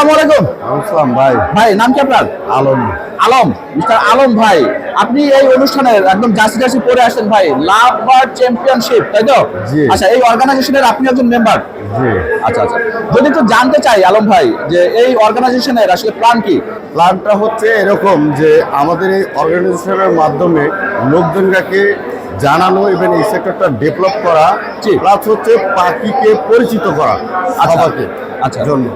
আসসালামু আলাইকুম। আসসালাম ভাই। ভাই নাম কি আপনার? আলম। আলম। মিস্টার আলম ভাই আপনি এই অনুষ্ঠানের একদম জার্সি জার্সি পরে আসেন ভাই। লাভ বার্ড চ্যাম্পিয়নশিপ তাই তো? আচ্ছা এই অর্গানাইজেশনের আপনি একজন মেম্বার? আচ্ছা আচ্ছা। যদি একটু জানতে চাই আলম ভাই যে এই অর্গানাইজেশনের আসলে প্ল্যান কি? প্ল্যানটা হচ্ছে এরকম যে আমাদের এই অর্গানাইজেশনের মাধ্যমে লোকজনকে জানানো এবং এই সেক্টরটা ডেভেলপ করা। প্লাস হচ্ছে পাখিকে পরিচিত করা সবাইকে। আচ্ছা। জন্য।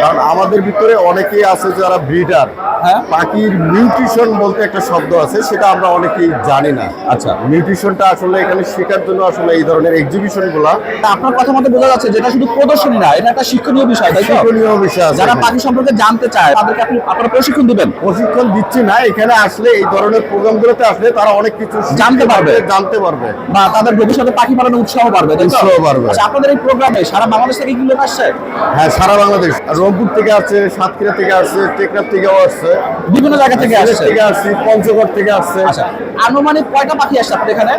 কারণ আমাদের ভিতরে অনেকেই আছে যারা ব্রিডার। হ্যাঁ। পাখির নিউট্রিশন বলতে একটা শব্দ আছে সেটা আমরা অনেকেই জানি না। আচ্ছা। নিউট্রিশনটা আসলে এখানে শেখার জন্য আসলে এই ধরনের এক্সিবিশনগুলা আপনার কথা মতো বোঝা যাচ্ছে যেটা শুধু প্রদর্শনী না এটা একটা শিক্ষণীয় বিষয় তাই শিক্ষণীয় বিষয় যারা পাখি সম্পর্কে জানতে চায় তাদেরকে আপনি আপনারা প্রশিক্ষণ দিবেন? প্রশিক্ষণ দিচ্ছি না এখানে আসলে এই ধরনের প্রোগ্রামগুলোতে আসলে তারা অনেক কিছু জানতে পারবে। জানতে পারবে। বা তাদের ভবিষ্যতে পাখি পালনের উৎসাহ বাড়বে উৎসাহ বাড়বে। আচ্ছা আপনাদের এই প্রোগ্রামে সারা বাংলাদেশ থেকে কি লোক আসছে? হ্যাঁ সারা বাংলাদেশ। রংপুর থেকে আসছে সাতক্ষীরা থেকে আসছে টেকনাফ থেকেও আসছে। বিভিন্ন জায়গা থেকে আসছে? থেকে আসছে পঞ্চগড় থেকে আসছে। আচ্ছা আনুমানিক কয়টা পাখি আসছে আপনাদের এখানে?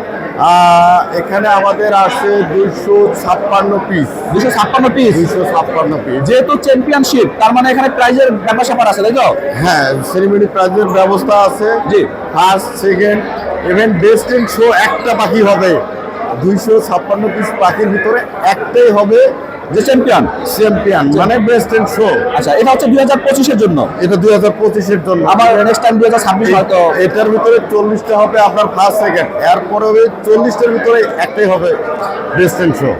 এখানে আমাদের আছে দুইশো ছাপ্পান্ন পিস দুইশো ছাপ্পান্ন পিস দুইশো ছাপ্পান্ন পিস যেহেতু চ্যাম্পিয়নশিপ তার মানে এখানে প্রাইজের ব্যাপার স্যাপার আছে তাই তো? হ্যাঁ সেরিমনি প্রাইজের ব্যবস্থা আছে। জি। First second even best in show একটা পাখি হবে। দুইশো ছাপ্পান্ন পিস পাখির ভিতরে একটাই হবে যে চ্যাম্পিয়ন চ্যাম্পিয়ন মানে বেস্ট ইন শো আচ্ছা এটা হচ্ছে দুই হাজার পঁচিশের জন্য। এটা দুই হাজার পঁচিশের জন্য। আবার নেক্সট টাইম দুই হাজার ছাব্বিশ হয়তো এটার ভিতরে চল্লিশটা হবে আপনার ফার্স্ট সেকেন্ড এরপরে হবে চল্লিশটার ভিতরে একটাই হবে বেস্ট ইন শো